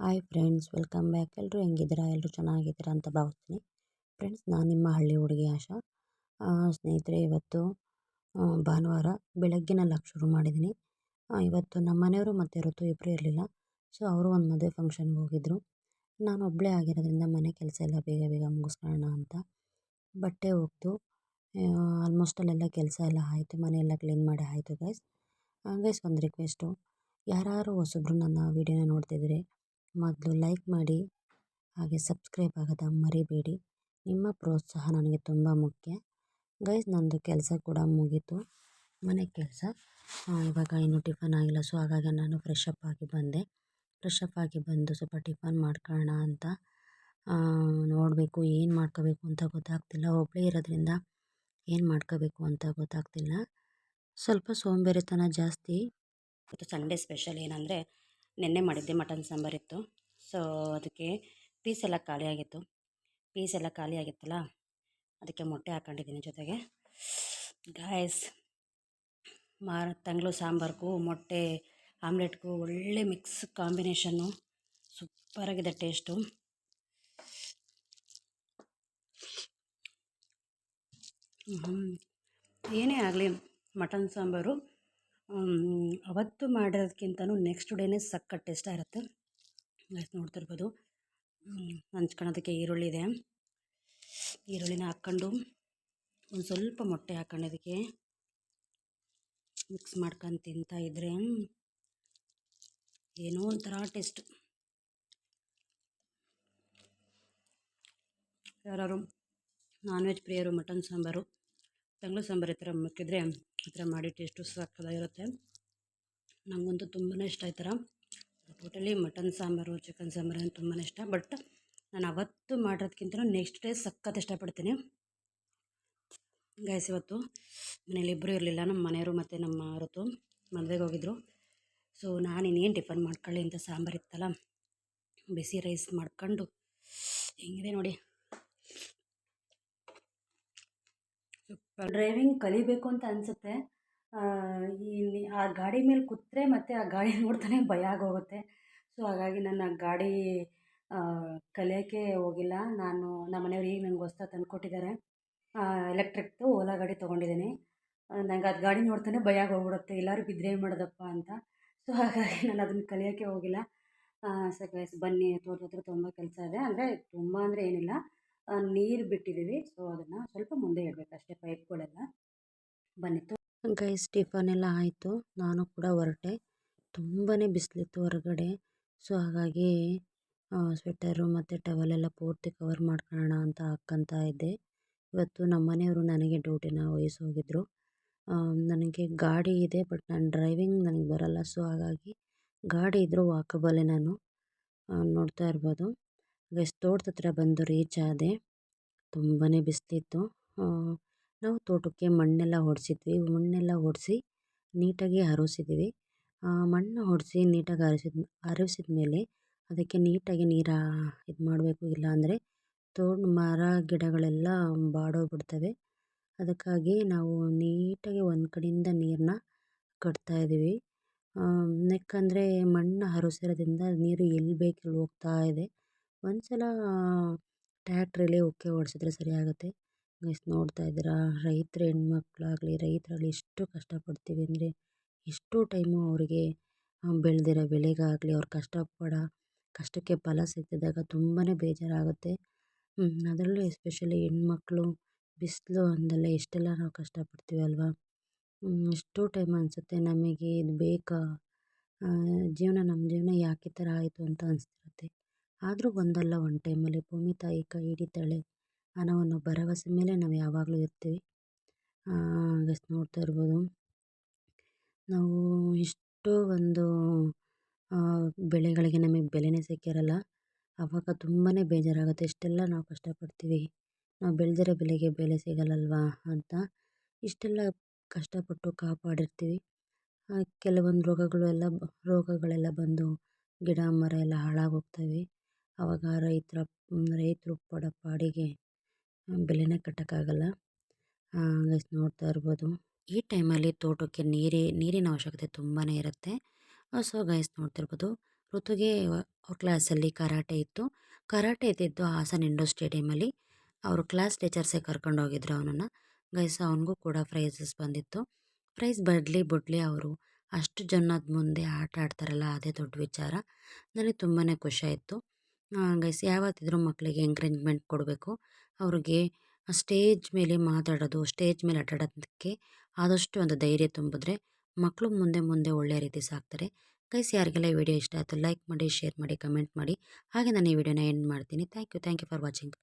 Hi friends, welcome back. ಎಲ್ಲರೂ ಹೆಂಗಿದ್ದೀರಾ? ಎಲ್ಲರೂ ಚೆನ್ನಾಗಿದ್ದೀರಾ ಅಂತ ಭಾವಿಸ್ತೀನಿ. ಫ್ರೆಂಡ್ಸ್, ನಾನು ನಿಮ್ಮ ಹಳ್ಳಿ ಹುಡುಗಿ ಆಶಾ. ಸ್ನೇಹಿತರೆ, ಇವತ್ತು ಭಾನುವಾರ ಬೆಳಗ್ಗಿನ ಲಕ್ ಶುರು ಮಾಡಿದ್ದೀನಿ. ಇವತ್ತು ನಮ್ಮ ಮನೆಯವರು ಮತ್ತು ಋತು ಇಬ್ಬರು ಇರಲಿಲ್ಲ. ಸೊ, ಅವರು ಒಂದು ಮದುವೆ ಫಂಕ್ಷನ್ಗೆ ಹೋಗಿದ್ದರು ನಾನು ಒಬ್ಬಳೇ ಆಗಿರೋದ್ರಿಂದ ಮನೆ ಕೆಲಸ ಎಲ್ಲ ಬೇಗ ಬೇಗ ಮುಗಿಸ್ಕೊಳ್ಳೋಣ ಅಂತ ಬಟ್ಟೆ ಒಗೆದು ಆಲ್ಮೋಸ್ಟ್ ಅಲ್ಲೆಲ್ಲ ಕೆಲಸ ಎಲ್ಲ ಆಯಿತು. ಮನೆಯೆಲ್ಲ ಕ್ಲೀನ್ ಮಾಡಿ ಆಯಿತು ಗೈಸ್ ಗೈಸ್ ಒಂದು ರಿಕ್ವೆಸ್ಟು ಯಾರು ಹೊಸಬ್ರು ನನ್ನ ವೀಡಿಯೋನ ನೋಡ್ತಿದ್ದೀರಿ ಮೊದಲು ಲೈಕ್ ಮಾಡಿ, ಹಾಗೆ ಸಬ್ಸ್ಕ್ರೈಬ್ ಆಗೋದ ಮರಿಬೇಡಿ. ನಿಮ್ಮ ಪ್ರೋತ್ಸಾಹ ನನಗೆ ತುಂಬ ಮುಖ್ಯ. ಗೈಸ್ ನನ್ನದು ಕೆಲಸ ಕೂಡ ಮುಗೀತು. ಮನೆ ಕೆಲಸ. ಇವಾಗ ಇನ್ನೂ ಟಿಫನ್ ಆಗಿಲ್ಲ, ಸೊ ಹಾಗಾಗಿ ನಾನು ಫ್ರೆಶ್ ಅಪ್ ಆಗಿ ಬಂದೆ. ಫ್ರೆಶ್ ಅಪ್ ಆಗಿ ಬಂದು ಸ್ವಲ್ಪ ಟಿಫನ್ ಮಾಡ್ಕೊಳ್ಳೋಣ ಅಂತ ನೋಡಬೇಕು, ಏನು ಮಾಡ್ಕೋಬೇಕು ಅಂತ ಗೊತ್ತಾಗ್ತಿಲ್ಲ. ಒಬ್ಬಳೇ ಇರೋದ್ರಿಂದ ಏನು ಮಾಡ್ಕೋಬೇಕು ಅಂತ ಗೊತ್ತಾಗ್ತಿಲ್ಲ. ಸ್ವಲ್ಪ ಸೋಂಬೇರಿತನ ಜಾಸ್ತಿ. ಮತ್ತು ಸಂಡೇ ಸ್ಪೆಷಲ್ ಏನಂದರೆ ನೆನ್ನೆ ಮಾಡಿದ್ದೆ ಮಟನ್ ಸಾಂಬಾರಿತ್ತು ಸೊ ಅದಕ್ಕೆ ಪೀಸ್ ಎಲ್ಲ ಖಾಲಿಯಾಗಿತ್ತು ಪೀಸ್ ಎಲ್ಲ ಖಾಲಿ ಆಗಿತ್ತಲ್ಲ, ಅದಕ್ಕೆ ಮೊಟ್ಟೆ ಹಾಕೊಂಡಿದ್ದೀನಿ ಜೊತೆಗೆ. ಗಾಯಸ್ ಮಾರ ತಂಗ್ಳು ಸಾಂಬಾರ್ಗೂ, ಮೊಟ್ಟೆ, ಆಮ್ಲೆಟ್ಗೂ ಒಳ್ಳೆ ಮಿಕ್ಸ್ ಕಾಂಬಿನೇಷನ್ನು ಸೂಪರಾಗಿದೆ ಟೇಸ್ಟು ಏನೇ ಆಗಲಿ ಮಟನ್ ಸಾಂಬಾರು. ಅವತ್ತು ಮಾಡೋದಕ್ಕಿಂತನೂ ನೆಕ್ಸ್ಟ್ ಡೇನೇ ಸಖತ್ ಟೇಸ್ಟ್ ಇರುತ್ತೆ ಗೈಸ್ ನೋಡ್ತಿರ್ಬೋದು. ಹಂಚ್ಕೊಳೋದಕ್ಕೆ ಈರುಳ್ಳಿ ಇದೆ. ಈರುಳ್ಳಿನ ಹಾಕ್ಕೊಂಡು ಒಂದು ಸ್ವಲ್ಪ ಮೊಟ್ಟೆ ಹಾಕ್ಕೊಂಡೋದಕ್ಕೆ ಮಿಕ್ಸ್ ಮಾಡ್ಕೊಂಡು ತಿಂತಾ ಇದ್ದರೆ ಏನೋ ಒಂಥರ ಟೇಸ್ಟ್ ಯಾರು ನಾನ್ ವೆಜ್ ಪ್ರಿಯರು ಮಟನ್ ಸಾಂಬಾರು. ತಂಗ್ಳು ಸಾಂಬಾರು ಈ ಥರ ಮುಕ್ಕಿದ್ರೆ ಈ ಥರ ಮಾಡಿ ಟೇಸ್ಟು ಸಾಕಾಗಿರುತ್ತೆ ನನಗಂತೂ ತುಂಬಾ ಇಷ್ಟ ಈ ಥರ. Totally mutton sambar, chicken sambar ಅಂತ ತುಂಬಾ ಇಷ್ಟ. ಬಟ್ ನಾನು ಅವತ್ತು ಮಾಡೋದಕ್ಕಿಂತ ನೆಕ್ಸ್ಟ್ ಡೇ ಸಖತ್ ಇಷ್ಟಪಡ್ತೀನಿ. ಗೈಸ್, ಇವತ್ತು ಮನೇಲಿ ಇಬ್ಬರು ಇರಲಿಲ್ಲ, ನಮ್ಮ ಮನೆಯವರು ಮತ್ತು ನಮ್ಮ ಋತು ಮದುವೆಗೆ ಹೋಗಿದ್ರು. ಸೊ, ನಾನು ಇನ್ನೇನು ಟಿಫನ್ ಮಾಡ್ಕೊಳ್ಳಿ ಅಂತ ಸಾಂಬಾರು ಇತ್ತಲ್ಲ, ಬಿಸಿ ರೈಸ್ ಮಾಡ್ಕೊಂಡು, ಹೆಂಗಿದೆ ನೋಡಿ. ಡ್ರೈವಿಂಗ್ ಕಲಿಬೇಕು ಅಂತ ಅನಿಸುತ್ತೆ. ಇಲ್ಲಿ ಆ ಗಾಡಿ ಮೇಲೆ ಕೂತ್ರೆ ಮತ್ತು ಆ ಗಾಡಿ ನೋಡ್ತಾನೆ ಭಯ ಆಗೋಗುತ್ತೆ. ಸೊ ಹಾಗಾಗಿ ನಾನು ಗಾಡಿ ಕಲಿಯೋಕ್ಕೆ ಹೋಗಿಲ್ಲ. ನಾನು ನಮ್ಮ ಮನೆಯವ್ರು ಈಗ ನಂಗೆ ಹೊಸ್ದಾಗಿ ತಂದುಕೊಟ್ಟಿದ್ದಾರೆ ಎಲೆಕ್ಟ್ರಿಕ್ದು ಓಲಾ ಗಾಡಿ ತೊಗೊಂಡಿದ್ದೀನಿ. ನನಗೆ ಅದು ಗಾಡಿ ನೋಡ್ತಾನೆ ಭಯ ಆಗೋಗ್ಬಿಡುತ್ತೆ. ಎಲ್ಲರೂ ಬಿದ್ದರೆ ಏನು ಮಾಡೋದಪ್ಪ ಅಂತ. ಸೊ ಹಾಗಾಗಿ ನಾನು ಅದನ್ನು ಕಲಿಯೋಕ್ಕೆ ಹೋಗಿಲ್ಲ. ಸೊ ಗೈಸ್ ಬನ್ನಿ. ತೋಟದ ಹತ್ರ ತುಂಬ ಕೆಲಸ ಇದೆ. ಅಂದರೆ ತುಂಬ ಅಂದರೆ ಏನಿಲ್ಲ. ನೀರು ಬಿಟ್ಟಿದ್ದೀವಿ. ಸೊ ಅದನ್ನು ಸ್ವಲ್ಪ ಮುಂದೆ ಇಡಬೇಕು ಅಷ್ಟೇ ಪೈಪ್ಗಳೆಲ್ಲ. ಬನ್ನಿ ಗೈಸ್ ಟಿಫನ್ ಎಲ್ಲ ಆಯಿತು. ನಾನು ಕೂಡ ಹೊರಟೆ. ತುಂಬಾ ಬಿಸಿಲಿತ್ತು ಹೊರಗಡೆ. ಸೊ ಹಾಗಾಗಿ ಸ್ವೆಟರು ಮತ್ತು ಎಲ್ಲ ಪೂರ್ತಿ ಕವರ್ ಮಾಡ್ಕೊಳ್ಳೋಣ ಅಂತ ಹಾಕ್ಕಂತ ಇದ್ದೆ. ಇವತ್ತು ನಮ್ಮ ಮನೆಯವರು ನನಗೆ ಡ್ಯೂಟಿನ ವಹಿಸೋಗಿದ್ರು ನನಗೆ ಗಾಡಿ ಇದೆ ಬಟ್ ನಾನು ಡ್ರೈವಿಂಗ್ ನನಗೆ ಬರೋಲ್ಲ. ಸೊ ಹಾಗಾಗಿ ಗಾಡಿ ಇದ್ದರೂ ವಾಕಬಲ್ಲೆ ನಾನು. ನೋಡ್ತಾ ಇರ್ಬೋದು. ಗೈಸ್ ತೋಟದ ಹತ್ರ ಬಂದು ರೀಚ್ ಆದೆ ತುಂಬಾ ಬಿಸಿಲಿತ್ತು. ನಾವು ತೋಟಕ್ಕೆ ಮಣ್ಣೆಲ್ಲ ಹೊಡೆಸಿದ್ವಿ ಮಣ್ಣೆಲ್ಲ ಹೊಡೆಸಿ ನೀಟಾಗಿ ಹರಸಿದ್ದೀವಿ ಮಣ್ಣು ಹೊಡೆಸಿ ನೀಟಾಗಿ ಹರಸಿದ ಹರಸಿದ ಮೇಲೆ ಅದಕ್ಕೆ ನೀಟಾಗಿ ನೀರು ಇದು ಮಾಡಬೇಕು. ಇಲ್ಲಾಂದರೆ ತೋಟ ಮರ, ಗಿಡಗಳೆಲ್ಲ ಬಾಡೋಗ್ಬಿಡ್ತವೆ. ಅದಕ್ಕಾಗಿ ನಾವು ನೀಟಾಗಿ ಒಂದು ಕಡೆಯಿಂದ ನೀರನ್ನ ಕಟ್ತಾಯಿದ್ದೀವಿ ಯಾಕಂದರೆ ಮಣ್ಣು ಹರಸಿರೋದ್ರಿಂದ ನೀರು ಎಲ್ಲಿ ಬೇಕು ಅಲ್ಲಿ ಹೋಗ್ತಾ ಇದೆ. ಒಂದು ಸಲ ಟ್ಯಾಕ್ಟ್ರಲ್ಲಿ ಉಕ್ಕೆ ಸರಿ ಸರಿಯಾಗುತ್ತೆ ಗೈಸ್ ನೋಡ್ತಾ ಇದ್ದೀರಾ? ರೈತರ ಹೆಣ್ಮಕ್ಳಾಗಲಿ, ರೈತರಲ್ಲಿ ಎಷ್ಟು ಕಷ್ಟಪಡ್ತೀವಿ ಅಂದರೆ ಎಷ್ಟು ಟೈಮು ಅವರಿಗೆ ಬೆಳೆದಿರೋ ಬೆಳೆಗಾಗಲಿ, ಅವ್ರು ಕಷ್ಟಪಡೋ, ಕಷ್ಟಕ್ಕೆ ಫಲ ಸಿಗದಿದ್ದಾಗ ತುಂಬಾ ಬೇಜಾರಾಗುತ್ತೆ. ಅದರಲ್ಲೂ ಎಸ್ಪೆಷಲಿ ಹೆಣ್ಮಕ್ಳು ಬಿಸಿಲು ಅಂದಲ್ಲ ಎಷ್ಟೆಲ್ಲ ನಾವು ಕಷ್ಟಪಡ್ತೀವಿ ಅಲ್ವಾ? ಎಷ್ಟೋ ಟೈಮ್ ಅನಿಸುತ್ತೆ ನಮಗೆ ಇದು ಬೇಕಾ? ಜೀವನ ನಮ್ಮ ಜೀವನ ಯಾಕೆ ಈ ಥರ ಆಯಿತು ಅಂತ ಅನಿಸ್ತಿರುತ್ತೆ. ಆದರೂ ಒಂದಲ್ಲ ಒಂದು ಟೈಮಲ್ಲಿ ಭೂಮಿ ತಾಯಿ ಕೈ ಹಿಡಿತಾಳೆ. ಅನ್ನೋ ಒಂದು ಭರವಸೆ ಮೇಲೆ ನಾವು ಯಾವಾಗಲೂ ಇರ್ತೀವಿ. ಗೈಸ್ ನೋಡ್ತಾ ಇರ್ಬೋದು. ನಾವು ಎಷ್ಟೋ ಒಂದು ಬೆಳೆಗಳಿಗೆ ನಮಗೆ ಬೆಲೆನೇ ಸಿಕ್ಕಿರಲ್ಲ. ಆವಾಗ ತುಂಬಾ ಬೇಜಾರಾಗುತ್ತೆ. ಇಷ್ಟೆಲ್ಲ ನಾವು ಕಷ್ಟಪಡ್ತೀವಿ. ನಾವು ಬೆಳೆದಿರೋ ಬೆಲೆಗೆ ಬೆಲೆ ಸಿಗಲ್ಲಲ್ವಾ ಅಂತ. ಇಷ್ಟೆಲ್ಲ ಕಷ್ಟಪಟ್ಟು ಕಾಪಾಡಿರ್ತೀವಿ. ಕೆಲವೊಂದು ರೋಗಗಳು ಎಲ್ಲ ರೋಗಗಳೆಲ್ಲ ಬಂದು ಗಿಡ, ಮರ ಎಲ್ಲ ಹಾಳಾಗೋಗ್ತವೆ ಆವಾಗ ರೈತರ, ರೈತರು ಪಡೋ ಪಾಡಿಗೆ ಬೆಲೆನೇ ಕಟ್ಟೋಕ್ಕಾಗಲ್ಲ. ಗೈಸ್ ನೋಡ್ತಾ ಇರ್ಬೋದು. ಈ ಟೈಮಲ್ಲಿ ತೋಟಕ್ಕೆ ನೀರೇ, ನೀರಿನ ಅವಶ್ಯಕತೆ ತುಂಬಾ ಇರುತ್ತೆ. ಸೊ ಗೈಸ್ ನೋಡ್ತಿರ್ಬೋದು ಋತುಗೆ ಅವ್ರ ಕ್ಲಾಸಲ್ಲಿ ಕರಾಟೆ ಇತ್ತು. ಕರಾಟೆ ಇದ್ದಿದ್ದು ಹಾಸನ್ ಇಂಡೋ ಸ್ಟೇಡಿಯಮಲ್ಲಿ ಅವರು ಕ್ಲಾಸ್ ಟೀಚರ್ಸೇ ಕರ್ಕೊಂಡು ಹೋಗಿದ್ರು ಅವನನ್ನು. ಗೈಸ್ ಅವನಿಗೂ ಕೂಡ ಪ್ರೈಸಸ್ ಬಂದಿತ್ತು. ಪ್ರೈಸ್ ಬಡ್ಲಿ ಬುಡ್ಲಿ ಅವರು ಅಷ್ಟು ಜನದ ಮುಂದೆ ಆಟ ಆಡ್ತಾರಲ್ಲ, ಅದೇ ದೊಡ್ಡ ವಿಚಾರ. ನನಗೆ ತುಂಬಾ ಖುಷಿ ಆಯಿತು. ಗೈಸ್ ಯಾವತ್ತಿದ್ರೂ ಮಕ್ಕಳಿಗೆ ಎಂಕರೇಜ್ಮೆಂಟ್ ಕೊಡಬೇಕು. ಅವ್ರಿಗೆ ಸ್ಟೇಜ್ ಮೇಲೆ ಮಾತಾಡೋದು ಸ್ಟೇಜ್ ಮೇಲೆ ಆಟಾಡೋದಕ್ಕೆ ಆದಷ್ಟು ಒಂದು ಧೈರ್ಯ ತುಂಬಿದ್ರೆ ಮಕ್ಕಳು ಮುಂದೆ ಮುಂದೆ ಒಳ್ಳೆಯ ರೀತಿ ಸಾಕ್ತಾರೆ. ಗೈಸ್ ಯಾರಿಗೆಲ್ಲ ವಿಡಿಯೋ ಇಷ್ಟ ಆಯಿತು ಲೈಕ್ ಮಾಡಿ ಶೇರ್ ಮಾಡಿ ಕಮೆಂಟ್ ಮಾಡಿ. ಹಾಗೆ ನಾನು ಈ ವಿಡಿಯೋನ ಎಂಡ್ ಮಾಡ್ತೀನಿ. Thank you thank you for watching